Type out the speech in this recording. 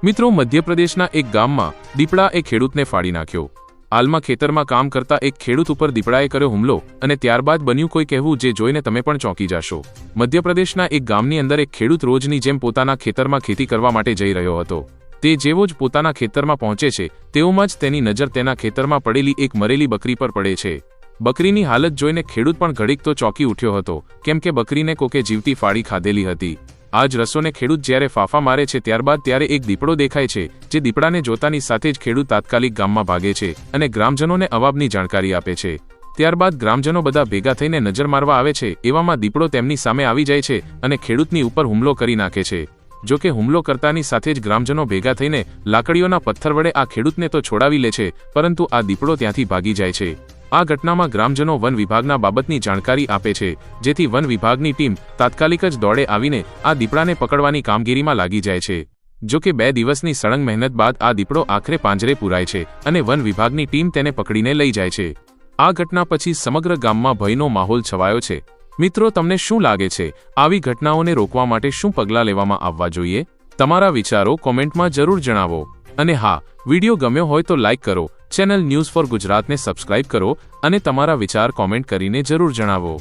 મિત્રો, મધ્યપ્રદેશના એક ગામમાં દીપડા એ ખેડૂતને ફાડી નાખ્યો. હાલમાં ખેતરમાં કામ કરતા એક ખેડૂત ઉપર દીપડાએ કર્યો હુમલો અને ત્યારબાદ બન્યું કોઈ કહેવું જે જોઈને તમે પણ ચોંકી જશો. મધ્યપ્રદેશના એક ગામની અંદર એક ખેડૂત રોજની જેમ પોતાના ખેતરમાં ખેતી કરવા માટે જઈ રહ્યો હતો. તે જેવો જ પોતાના ખેતરમાં પહોંચે છે, તેઓમાં જ તેની નજર તેના ખેતરમાં પડેલી એક મરેલી બકરી પર પડે છે. બકરીની હાલત જોઈને ખેડૂત પણ ઘડીક તો ચોંકી ઉઠ્યો હતો, કેમ કે બકરીને કોકે જીવતી ફાડી ખાધેલી હતી. આ જ રસોને ખેડૂત જ્યારે ફાફા મારે છે ત્યારબાદ ત્યારે એક દીપડો દેખાય છે, જે દીપડાને જોતાની સાથે જ ખેડૂત તાત્કાલિક ગામમાં ભાગે છે અને ગ્રામજનોને અવાબની જાણકારી આપે છે. ત્યારબાદ ગ્રામજનો બધા ભેગા થઈને નજર મારવા આવે છે, એવામાં દીપડો તેમની સામે આવી જાય છે અને ખેડૂતની ઉપર હુમલો કરી નાખે છે. જો કે હુમલો કરતાની સાથે જ ગ્રામજનો ભેગા થઈને લાકડીઓના પથ્થર વડે આ ખેડૂતને તો છોડાવી લે છે, પરંતુ આ દીપડો ત્યાંથી ભાગી જાય છે. આ ઘટનામાં ગ્રામજનો વન વિભાગના બાબતની જાણકારી આપે છે, જેથી વન વિભાગની ટીમ તાત્કાલિક જ દોડે આવીને આ દીપડાને પકડવાની કામગીરીમાં લાગી જાય છે. જો કે બે દિવસની સળંગ મહેનત બાદ આ દીપડો આખરે પાંજરે પુરાય છે અને વન વિભાગની ટીમ તેને પકડીને લઈ જાય છે. આ ઘટના પછી સમગ્ર ગામમાં ભયનો માહોલ છવાયો છે. મિત્રો, તમને શું લાગે છે? આવી ઘટનાઓને રોકવા માટે શું પગલાં લેવામાં આવવા જોઈએ? તમારા વિચારો કોમેન્ટમાં જરૂર જણાવો. અને હા, વિડિયો ગમ્યો હોય તો લાઇક કરો, ચેનલ ન્યૂઝ ફોર ગુજરાતને સબસ્ક્રાઇબ કરો અને તમારા વિચાર કોમેન્ટ કરીને જરૂર જણાવો.